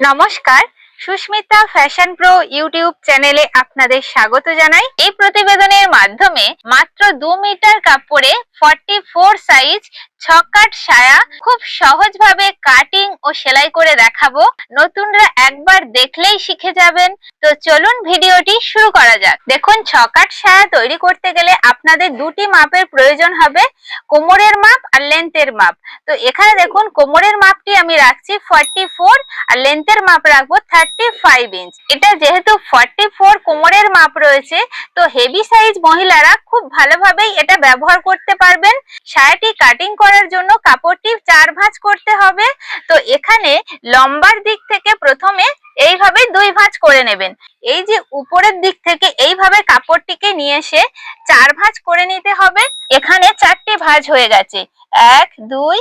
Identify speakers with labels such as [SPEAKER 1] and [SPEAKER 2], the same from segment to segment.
[SPEAKER 1] নমস্কার Susmita fashion pro YouTube চ্যানেলে আপনাদের স্বাগত জানাই। এই প্রতিবেদনের মাধ্যমে মাত্র দু মিটার কাপড়ে ফর্টি ফোর সাইজ ছকাট সায়া খুব সহজভাবে কাটিং ও সেলাই করে দেখাবো। নতুনরা একবার দেখলেই শিখে যাবেন। তো চলুন ভিডিওটি শুরু করা যাক। দেখুন, ছকাট সায়া তৈরি করতে গেলে আপনাদের দুটি মাপের প্রয়োজন হবে। কোমরের মাপ আর লেন্থের মাপ। তো এখানে দেখুন, কোমরের মাপটি আমি রাখছি ফর্টি ফোর আর লেন্থের মাপ রাখব থার্টি ফাইভ ইঞ্চ এটা যেহেতু ফর্টি ফোর কোমরের মাপ রয়েছে, তো হেভি সাইজ মহিলারা খুব ভালোভাবেই এটা ব্যবহার করতে পারবেন। সায়াটি কাটিং করার জন্য কাপড়টি চার ভাঁজ করতে হবে। তো এখানে লম্বার দিক থেকে প্রথমে এইভাবে দুই ভাঁজ করে নেবেন। এই যে উপরের দিক থেকে এইভাবে কাপড়টিকে নিয়ে এসে চার ভাঁজ করে নিতে হবে। এখানে চারটি ভাঁজ হয়ে গেছে। এক, দুই,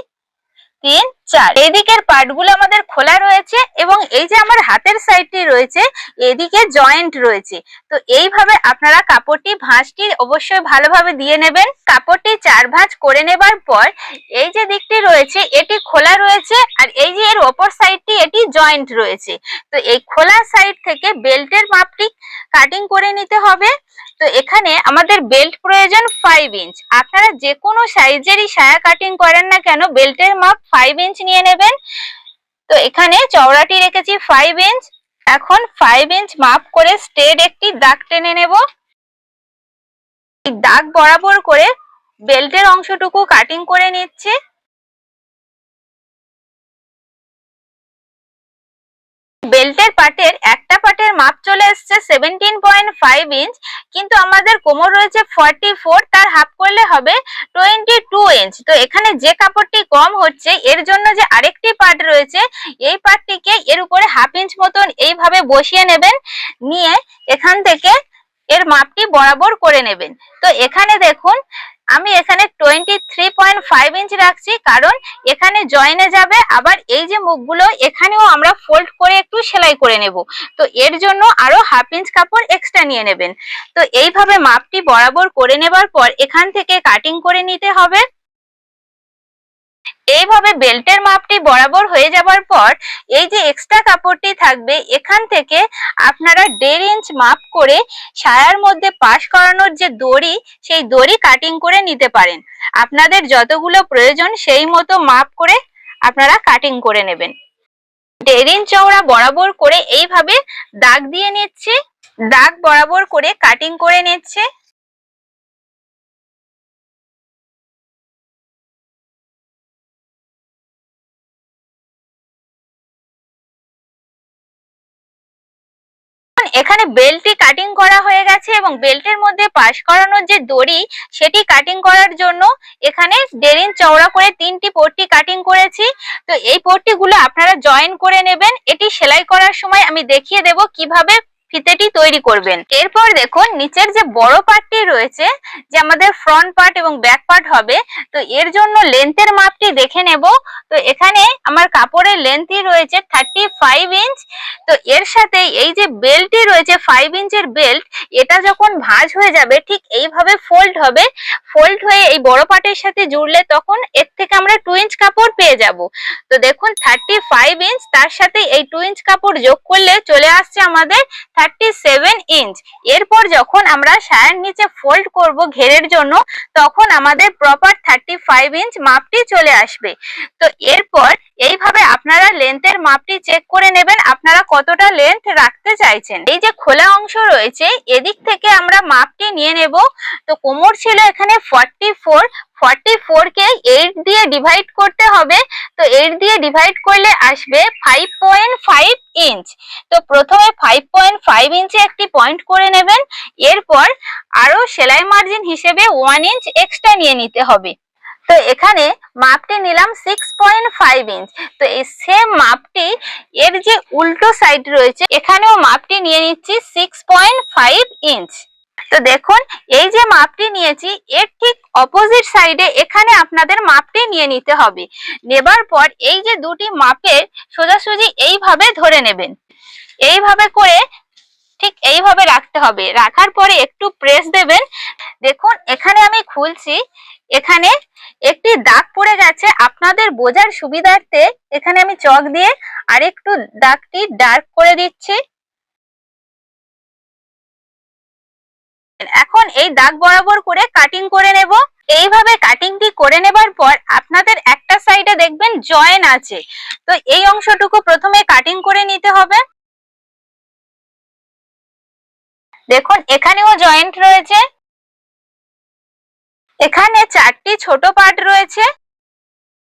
[SPEAKER 1] তিন চার। এদিকের পার্টগুলো আমাদের খোলা রয়েছে এবং এই যে আমার হাতের সাইডটি রয়েছে, এদিকে জয়েন্ট রয়েছে। তো এইভাবে আপনারা কাপড়টি ভাঁজটি অবশ্যই ভালোভাবে দিয়ে নেবেন। কাপড়টি চার ভাঁজ করে নেবার পর এই যে দিকটি রয়েছে, এটি খোলা রয়েছে আর এই যে এর অপর সাইডটি এটি জয়েন্ট রয়েছে। তো এই খোলা সাইড থেকে বেল্টের মাপটি কাটিং করে নিতে হবে। তো এখানে আমাদের বেল্ট প্রয়োজন ফাইভ ইঞ্চ আপনারা যে কোনো সাইজেরই সায়া কাটিং করেন না কেন বেল্টের মাপ ফাইভ ইঞ্চ নিয়ে নেবেন। তো এখানে চওড়াটি রেখেছি ফাইভ ইঞ্চ এখন ফাইভ ইঞ্চ মাপ করে স্টেড একটি দাগ টেনে নেব। দাগ বরাবর করে বেল্টের অংশটুকু কাটিং করে নিচ্ছি। বেল্টের পাটের, একটা পাটের মাপ চলে এসছে সেভেন্টিন পয়েন্ট ফাইভ ইঞ্চ কিন্তু আমাদের কোমর রয়েছে ফর্টি ফোর তার হাফ করলে হবে টোয়েন্টি টু ইঞ্চ তো এখানে যে কাপড়টি কম হচ্ছে, এর জন্য যে আরেকটি পার্ট রয়েছে, এই পার্টটিকে এর উপরে হাফ ইঞ্চ মতন এইভাবে বসিয়ে নেবেন, নিয়ে এখান থেকে এর মাপটি বরাবর করে নেবেন। তো এখানে দেখুন আমি এখানে twenty three point five inch রাখছি, কারণ এখানে জয়েনে যাবে, আবার এই যে মুখগুলো, এখানেও আমরা ফোল্ড করে একটু সেলাই করে নেব। তো এর জন্য আরও হাফ ইঞ্চ কাপড় এক্সট্রা নিয়ে নেবেন। তো এইভাবে মাপটি বরাবর করে নেবার পর এখান থেকে কাটিং করে নিতে হবে। এইভাবে বেল্টের মাপটি বরাবর হয়ে যাবার পর এই যে এক্সট্রা কাপড়টি থাকবে, এখান থেকে আপনারা দেড় ইঞ্চ মাপ করে সায়ার মধ্যে পাশ করানোর যে দড়ি, সেই দড়ি কাটিং করে নিতে পারেন। আপনাদের যতগুলো প্রয়োজন সেই মতো মাপ করে আপনারা কাটিং করে নেবেন। দেড় ইঞ্চ চওড়া বরাবর করে এইভাবে দাগ দিয়ে নিচ্ছে, দাগ বরাবর করে কাটিং করে নিচ্ছে। এখানে বেল্টটি কাটিং করা হয়ে গেছে এবং বেল্টের মধ্যে পাশ করানোর যে দড়ি, সেটি কাটিং করার জন্য এখানে দেড় ইঞ্চ চওড়া করে তিনটি পট্টি কাটিং করেছি। তো এই পট্টিগুলো আপনারা জয়েন করে নেবেন। এটি সেলাই করার সময় আমি দেখিয়ে দেব কীভাবে ফিতেটি তৈরি করবেন। এরপর দেখুন, নিচের যে বড় পার্টটি রয়েছে, যে আমাদের ফ্রন্ট পার্ট এবং ব্যাক পার্ট হবে, তো এর জন্য লেন্থের মাপটি দেখে নেব। তো এখানে আমার কাপড়ের লেন্থই রয়েছে থার্টি ফাইভ ইঞ্চ তো এর সাথে এই যে বেল্টটি রয়েছে ফাইভ ইঞ্চের বেল্ট এটা যখন ভাঁজ হয়ে যাবে, ঠিক এইভাবে ফোল্ড হবে। ফোল্ড হয়ে এই বড় পার্টের সাথে জুড়লে তখন এর থেকে আমরা টু ইঞ্চ কাপড় পেয়ে যাব। তো দেখুন থার্টি ফাইভ ইঞ্চ তার সাথে এই টু ইঞ্চ কাপড় যোগ করলে চলে আসছে আমাদের থার্টি সেভেন ইঞ্চ এরপর যখন আমরা সায়ার নিচে ফোল্ড করব ঘেরের জন্য, তখন আমাদের প্রপার থার্টি ফাইভ ইঞ্চ মাপটি চলে আসবে। তো এরপর এইভাবে আপনারা লেন্থের মাপটি চেক করে নেবেন, আপনারা কতটা লেন্থ রাখতে চাইছেন। এই যে খোলা অংশ রয়েছে, এদিক থেকে আমরা মাপটি নিয়ে নেব। তো কোমর ছিল এখানে ফর্টি ফোর ফর্টি ফোর কে এইট দিয়ে ডিভাইড করতে হবে। তো এইট দিয়ে ডিভাইড করলে আসবে ফাইভ পয়েন্ট ফাইভ ইঞ্চ তো প্রথমে ফাইভ পয়েন্ট ফাইভ ইঞ্চে একটি পয়েন্ট করে নেবেন। এরপর আরও সেলাই মার্জিন হিসেবে ওয়ান ইঞ্চ এক্সট্রা নিয়ে নিতে হবে। তো এখানে মাপটি নিলাম সিক্স পয়েন্ট ফাইভ ইঞ্চ তো এই সেম মাপটি এর যে উল্টো সাইড রয়েছে, এখানেও মাপটি নিয়ে নিচ্ছি সিক্স পয়েন্ট ফাইভ ইঞ্চ তো দেখুন, এই যে মাপটি নিয়েছি, এর ঠিক অপোজিট সাইডে এখানে আপনাদের মাপটি নিয়ে নিতে হবে। নেবার পর এই যে দুটি মাপের সোজাসুজি এইভাবে ধরে নেবেন। এইভাবে করে ঠিক এইভাবে রাখতে হবে। রাখার পরে একটু প্রেস দেবেন। দেখুন, এখানে আমি খুলছি। এখানে একটি দাগ পড়ে গেছে। আপনাদের বোঝার সুবিধার্থে এখানে আমি চক দিয়ে আরেকটু দাগটি ডার্ক করে দিচ্ছি। এখন এই দাগ বরাবর করে কাটিং করে নেব। এইভাবে কাটিংটি করে নেবার পর আপনাদের একটা সাইডে দেখবেন জয়েন আছে। তো এই অংশটুকু প্রথমে কাটিং করে নিতে হবে। দেখুন, এখানেও জয়েন্ট রয়েছে। এখানে চারটি ছোট পার্ট রয়েছে।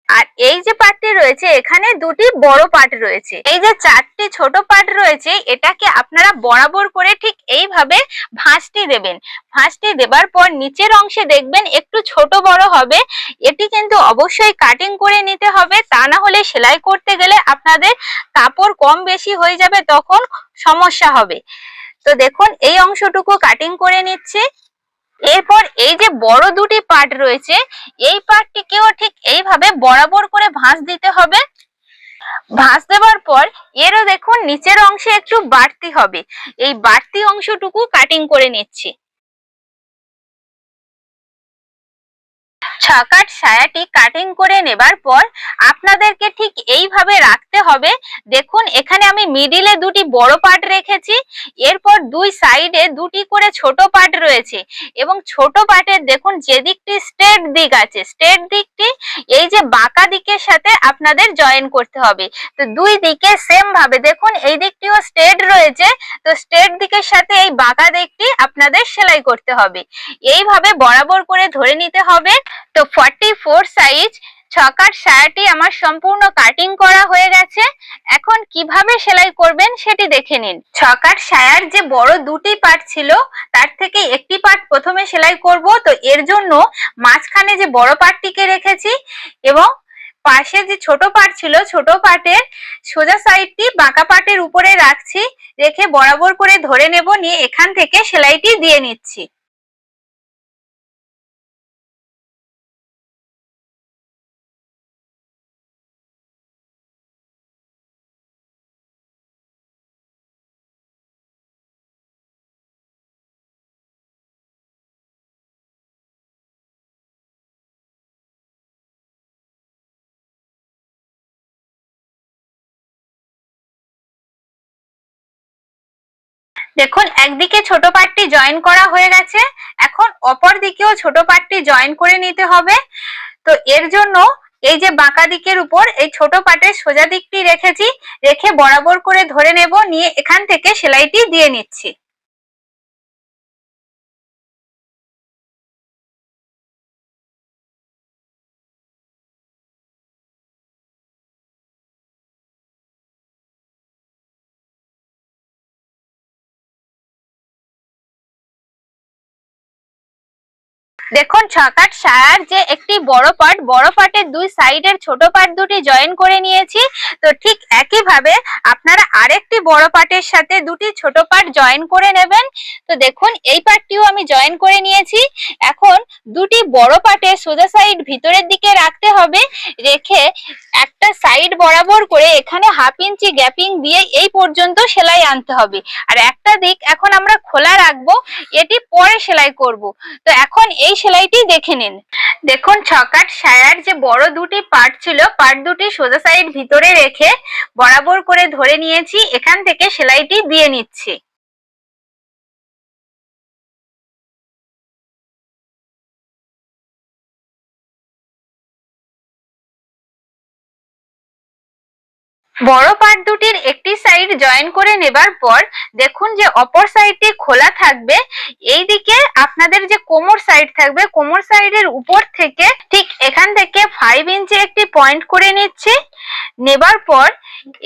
[SPEAKER 1] আর এই যে পার্টটি রয়েছে, এখানে দুটি বড় পার্ট রয়েছে। এই যে চারটি ছোট পার্ট রয়েছে, এটাকে আপনারা বরাবর করে ঠিক এইভাবে ভাঁজটি দেবেন। ভাঁজটি দেবার পর নিচের অংশে দেখবেন একটু ছোট বড় হবে। এটি কিন্তু অবশ্যই কাটিং করে নিতে হবে, তা না হলে সেলাই করতে গেলে আপনাদের কাপড় কম বেশি হয়ে যাবে, তখন সমস্যা হবে। তো দেখুন, এই অংশটুকু কাটিং করে নিচ্ছি। এরপর এই যে বড় দুটি পার্ট রয়েছে, এই পার্টটিকেও ঠিক এইভাবে বরাবর করে ভাঁজ দিতে হবে। ভাঁজ দেওয়ার নিচের অংশে একটু বাড়তি হবে। এই বাড়তি অংশটুকু কাটিং করে নিচ্ছি। ছকাট সায়াটি কাটিং করে নেবার পর আপনাদেরকে ঠিক এইভাবে রাখতে হবে। দেখুন, এখানে আমি মিডিলে দুটি বড় পার্ট রেখেছি, এরপর দুই সাইডে দুটি করে ছোট পার্ট রয়েছে এবং ছোট পাটের দেখুন যে দিকটি স্ট্রেট দিক আছে স্ট্রেট দিকটি এই যে বাঁকা দিকের সাথে আপনাদের জয়েন করতে হবে। তো দুই দিকে সেম ভাবে দেখুন, এই দিকটিও স্ট্রেট রয়েছে, তো স্ট্রেট দিকের সাথে এই বাঁকা দিকটি আপনাদের সেলাই করতে হবে। এইভাবে বরাবর করে ধরে নিতে হবে। তো ফর্টি ফোর সাইজ ছকার সায়াটি আমার সম্পূর্ণ কাটিং করা হয়ে গেছে। এখন কীভাবে সেলাই করবেন সেটি দেখে নিন। ছকার সায়ার যে বড় দুটি পার্ট ছিল, তার থেকে একটি পার্ট প্রথমে সেলাই করব। তো এর জন্য মাঝখানে যে বড় পার্টটিকে রেখেছি এবং পাশে যে ছোট পার্ট ছিল, ছোট পার্টের সোজা সাইডটি বাঁকা পার্টের উপরে রাখছি। রেখে বরাবর করে ধরে নেব, নিয়ে এখান থেকে সেলাইটি দিয়ে নিচ্ছি। দেখুন, একদিকে ছোট পার্টটি জয়েন করা হয়ে গেছে, এখন অপর দিকেও ছোট পার্টটি জয়েন করে নিতে হবে। তো এর জন্য এই যে বাঁকা দিকের উপর এই ছোট পাটের সোজা দিকটি রেখেছি, রেখে বরাবর করে ধরে নেব, নিয়ে এখান থেকে সেলাইটি দিয়ে নিচ্ছি। দেখুন, ছকাট সায়ার যে একটি বড় পার্ট বড় পার্টের দুই সাইডের ছোট পার্ট দুটি জয়েন করে নিয়েছি। তো ঠিক একইভাবে আপনারা আরেকটি বড় পার্টের সাথে দুটি ছোট পার্ট জয়েন করে নেবেন। তো দেখুন, এই পার্টটিও আমি জয়েন করে নিয়েছি। এখন দুটি বড় পার্টের সোজা সাইড ভিতরের দিকে রাখতে হবে। রেখে একটা সাইড বরাবর করে এখানে হাফ ইঞ্চি গ্যাপিং দিয়ে এই পর্যন্ত সেলাই আনতে হবে। আর একটা দিক এখন আমরা খোলা রাখব, এটি পরে সেলাই করব। তো এখন এই সেলাইটি দেখে নিন। দেখুন, ছকাট সায়ার যে বড় দুটি পার্ট ছিল, পার্ট দুটি সোজা সাইড ভিতরে রেখে বরাবর করে ধরে নিয়েছি, এখান থেকে সেলাইটি দিয়ে নিচ্ছি। বড় পার্ট দুটির একটি সাইড জয়েন করে নেবার পর দেখুন যে অপর সাইডটি খোলা থাকবে। এই দিকে আপনাদের যে কোমর সাইড থাকবে, কোমর সাইডের উপর থেকে ঠিক এখান থেকে ফাইভ ইঞ্চি একটি পয়েন্ট করে নিচ্ছি। নেবার পর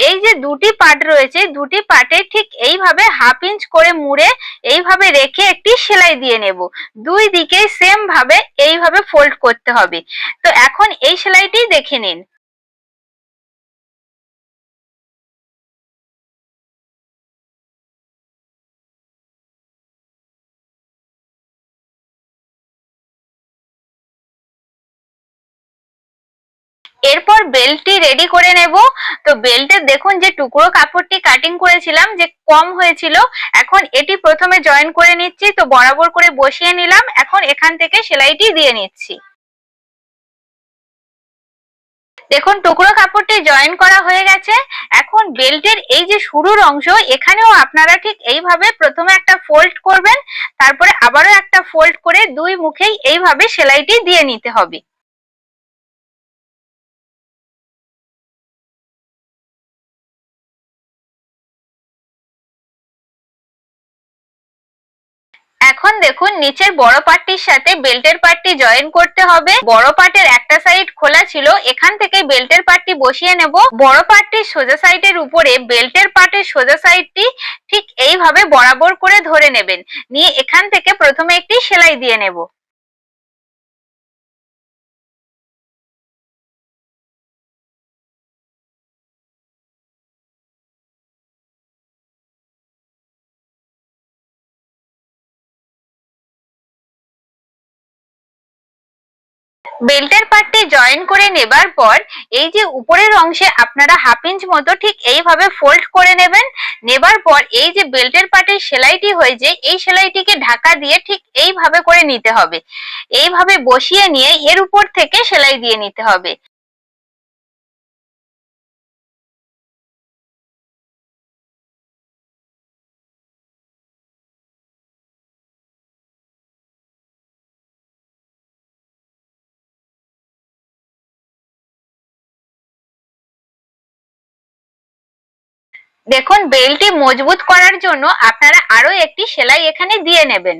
[SPEAKER 1] এই যে দুটি পার্ট রয়েছে, দুটি পার্টে ঠিক এইভাবে হাফ ইঞ্চ করে মুড়ে এইভাবে রেখে একটি সেলাই দিয়ে নেব। দুই দিকে সেম ভাবে এইভাবে ফোল্ড করতে হবে। তো এখন এই সেলাইটি দেখে নিন। এরপর বেল্টটি রেডি করে নেব। তো বেল্টের দেখুন যে টুকরো কাপড়টি কাটিং করেছিলাম, যে কম হয়েছিল। এখন এটি প্রথমে জয়েন করে নিচ্ছি, তো বরাবর করে বসিয়ে নিলাম। এখন এখান থেকে সেলাইটি দিয়ে নিচ্ছি। দেখুন, টুকরো কাপড়টি জয়েন করা হয়ে গেছে। এখন বেল্টের এই যে শুরুর অংশ, এখানেও আপনারা ঠিক এইভাবে প্রথমে একটা ফোল্ড করবেন, তারপরে আবারও একটা ফোল্ড করে দুই মুখেই এইভাবে সেলাইটি দিয়ে নিতে হবে। দেখুন, নিচের বড় পার্টটির সাথে বেল্টের পার্টটি জয়েন করতে হবে। বড় পার্টের একটা সাইড খোলা ছিল, এখান থেকে বেল্টের পার্টটি বসিয়ে নেব। বড় পার্টটির সোজা সাইডের উপরে বেল্টের পার্টের সোজা সাইডটি ঠিক এইভাবে বরাবর করে ধরে নেবেন। নিয়ে এখান থেকে প্রথমে একটি সেলাই দিয়ে নেব। বেল্টের পার্টটি জয়েন করে নেবার পর, এই যে উপরের অংশে আপনারা হাফ ইঞ্চ মতো ঠিক এইভাবে ফোল্ড করে নেবেন। নেবার পর এই যে বেল্টের পার্টের সেলাইটি হয়েছে, এই সেলাইটিকে ঢাকা দিয়ে ঠিক এইভাবে করে নিতে হবে। এইভাবে বসিয়ে নিয়ে এর উপর থেকে সেলাই দিয়ে নিতে হবে। দেখুন বেল্টটি মজবুত করার জন্য আপনারা আরও একটি সেলাই এখানে দিয়ে নেবেন।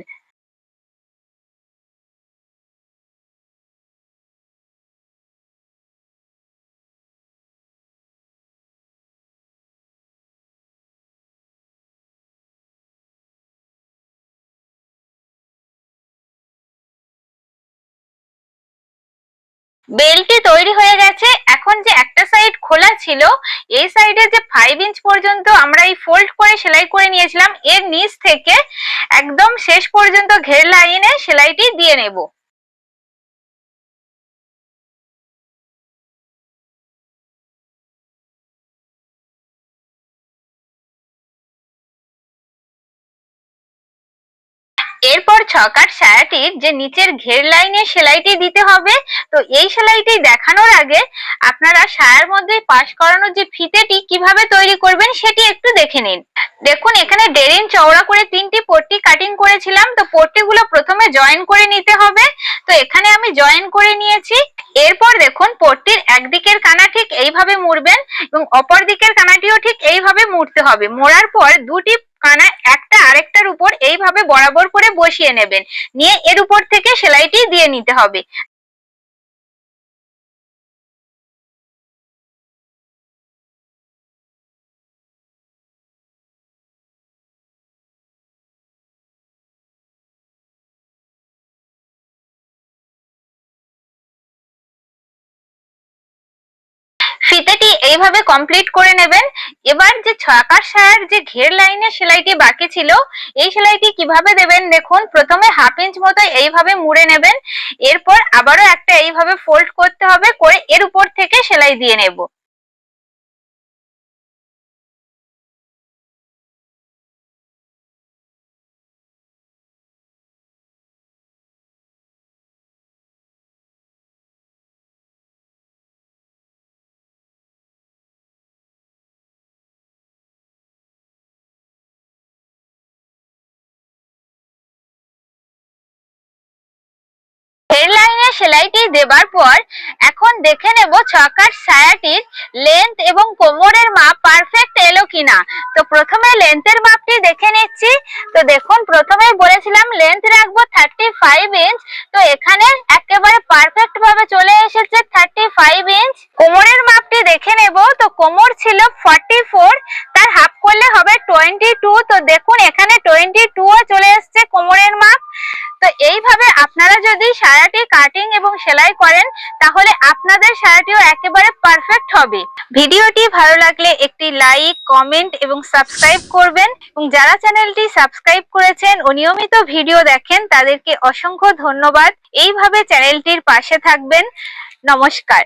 [SPEAKER 1] বেলটি তৈরি হয়ে গেছে। এখন যে একটা সাইড খোলা ছিল এই সাইডে যে ফাইভ ইঞ্চ পর্যন্ত আমরা এই ফোল্ড করে সেলাই করে নিয়েছিলাম, এর নিচ থেকে একদম শেষ পর্যন্ত ঘের লাইনে সেলাইটি দিয়ে নেব। এরপর ছকার সায়াটির যে নিচের ঘের লাইনে সেলাইটি দিতে হবে। তো এই সেলাইটি দেখানোর আগে আপনারা সায়ার মধ্যে পাশ করানোর যে ফিতেটি কীভাবে তৈরি করবেন সেটি একটু দেখে নিন। দেখুন, এখানে দেড় ইঞ্চ চওড়া করে তিনটি পট্টি কাটিং করেছিলাম। তো পট্টিগুলো প্রথমে জয়েন করে নিতে হবে। তো এখানে আমি জয়েন করে নিয়েছি। এরপর দেখুন, পট্টির একদিকের কানা ঠিক এইভাবে মুড়বেন এবং অপর দিকের কানাটিও ঠিক এইভাবে মুড়তে হবে। মোড়ার পর দুটি কানা একটা আরেকটার উপর এইভাবে বরাবর করে বসিয়ে নেবেন। নিয়ে এর উপর থেকে সেলাইটি দিয়ে নিতে হবে। এইভাবে কমপ্লিট করে নেবেন। এবার যে ছকার সায়ার যে ঘের লাইনে সেলাইটি বাকি ছিল, এই সেলাইটি কীভাবে দেবেন দেখুন। প্রথমে হাফ ইঞ্চ মতো এইভাবে মুড়ে নেবেন। এরপর আবারও একটা এইভাবে ফোল্ড করতে হবে করে এর উপর থেকে সেলাই দিয়ে নেব। হেডলাইনে সেলাইটি দেবার পর এখন দেখে নেব ছকার ছায়াটির লেন্থ এবং কোমরের মাপ পারফেক্ট এলো কিনা। তো প্রথমে লেন্থের মাপটি দেখে নিচ্ছি। তো দেখুন প্রথমে বলেছিলাম লেন্থ রাখব থার্টি ফাইভ ইঞ্চ তো এখানে একেবারে পারফেক্ট ভাবে চলে এসেছে থার্টি ফাইভ ইঞ্চ কোমরের মাপটি দেখে নেব। তো কোমর ছিল ফর্টি ফোর তার হাফ করলে হবে টোয়েন্টি টু তো দেখুন, এখানে টোয়েন্টি টু চলে এসছে কোমরের মাপ। এইভাবে আপনারা যদি সারাটি কাটিং এবং সেলাই করেন, তাহলে আপনাদের সারাটিও একেবারে পারফেক্ট হবে। ভিডিওটি ভালো লাগলে একটি লাইক কমেন্ট এবং সাবস্ক্রাইব করবেন। এবং যারা চ্যানেলটি সাবস্ক্রাইব করেছেন ও নিয়মিত ভিডিও দেখেন, তাদেরকে অসংখ্য ধন্যবাদ। এইভাবে চ্যানেলটির পাশে থাকবেন। নমস্কার।